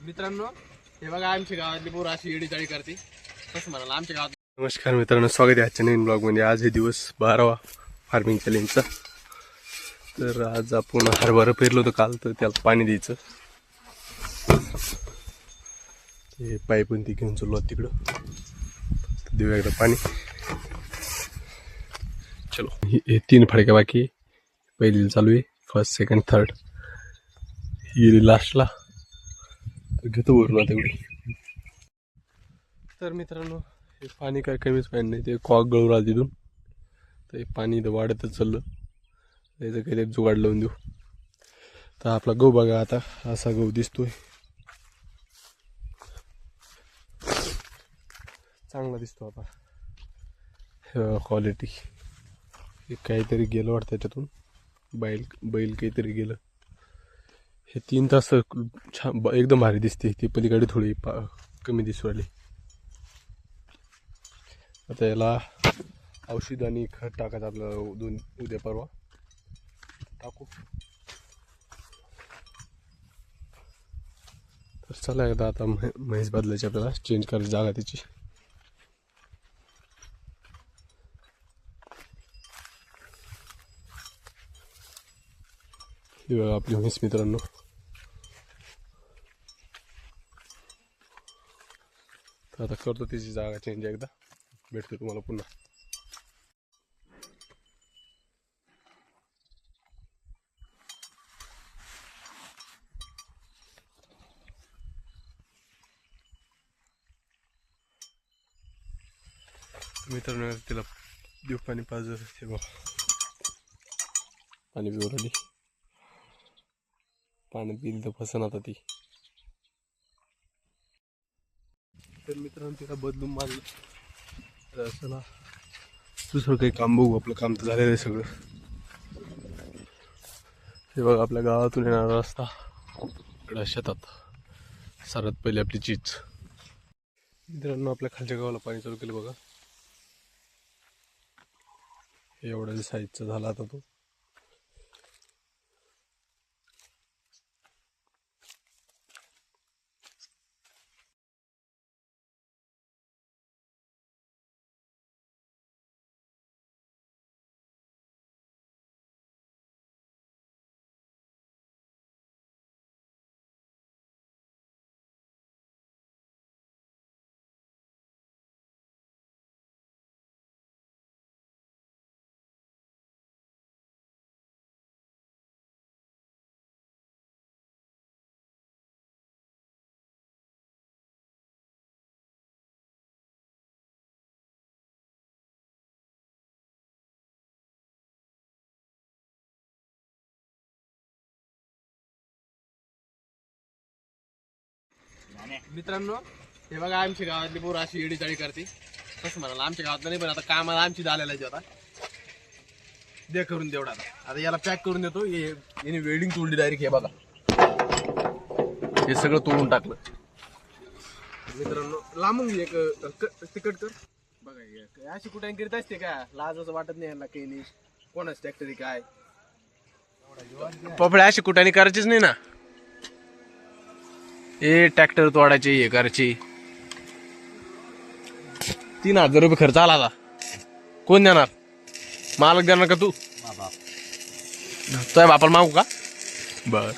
मित्रांनो हे बघा आमच्या गावातली पोरं अशी येडी चाळी करते. कसं म्हणाला आमच्या गावात नमस्कार मित्रांनो स्वागत आहे आजच्या नवीन ब्लॉगमध्ये आज हे दिवस बारावा फार्मिंग चॅलेंजचा तर आज आपण हरभरा पेरलो होतं काल तर त्याला पाणी द्यायचं. ते पाईप ती घेऊन चाललो तिकडं. तर देऊया एकदा पाणी. चलो. हे हे तीन फडक्या बाकी पहिली चालू आहे फर्स्ट सेकंड थर्ड ही गेली लास्टला घेतो उरला तेवढी तर मित्रांनो हे पाणी काय कमीच पाणी नाही ते कॉक गळू राहिलं तिथून. तर हे पाणी इथं वाढतच चाललं. त्याचं काहीतरी जुगाड लावून देऊ. तर आपला गहू बघा आता असा गहू दिसतोय. चांगला दिसतो आता. क्वालिटी हे काहीतरी गेलं वाटतं त्याच्यातून. बैल बैल काहीतरी गेलं. हे तीन तास छान ब- एकदम भारी दिसते. ती पलीकडे थोडी पा कमी दिसू आली आता याला औषध आणि खत टाकायचं आपलं दोन उद्या परवा. टाकू. तर चला एकदा आता म्ह- म्हैस बदलायची आपल्याला चेंज करायची जागा त्याची ही बघा आपली म्हैस मित्रांनो. तर आता करतो तिची जागा चेंज एकदा. भेटतो तुम्हाला पुन्हा. मित्रांनो तिला देऊ पाणी पाजर हे बघ. पाणी पिऊन आली पाणी पिल तर फसन आता ती. तर मित्रांनो तिला बदलून मारलं. तर चला दुसरं काही काम बघू आपलं काम तर झालेलं आहे सगळं. हे बघा आपल्या गावातून येणारा रस्ता. इकडं शेतात. सर्वात पहिले आपली चीज मित्रांनो आपल्या खालच्या गावाला पाणी चालू केलं बघा. एवढ्या साईजचा झाला आता तो. मित्रांनो हे बघा आमच्या गावातली पोरं अशी येडी चाळी करते. तसं म्हणाला आमच्या गावातलं नाही पण आता कामाला आमची झालेला आता दे करून देवडा आता. याला पॅक करून देतो. हे याने वेल्डिंग तोडली डायरेक्ट हे बघा. हे सगळं तोडून टाकलं. मित्रांनो लांबून घे एक अ, क- तिकट कर. बघा हे अशी कुठे करीत असते का? लाज असं वाटत नाही यांना काही नाही. कोणाच ट्रॅक्टरी काय? पपड्या अशी कुठे करायचीच नाही ना. हे ट्रॅक्टर तोडायचे हे करायचे. तीन हजार रुपये खर्च आला आता. कोण देणार? मालक देणार का तू? तुझ्या बापाला मागू का? बर.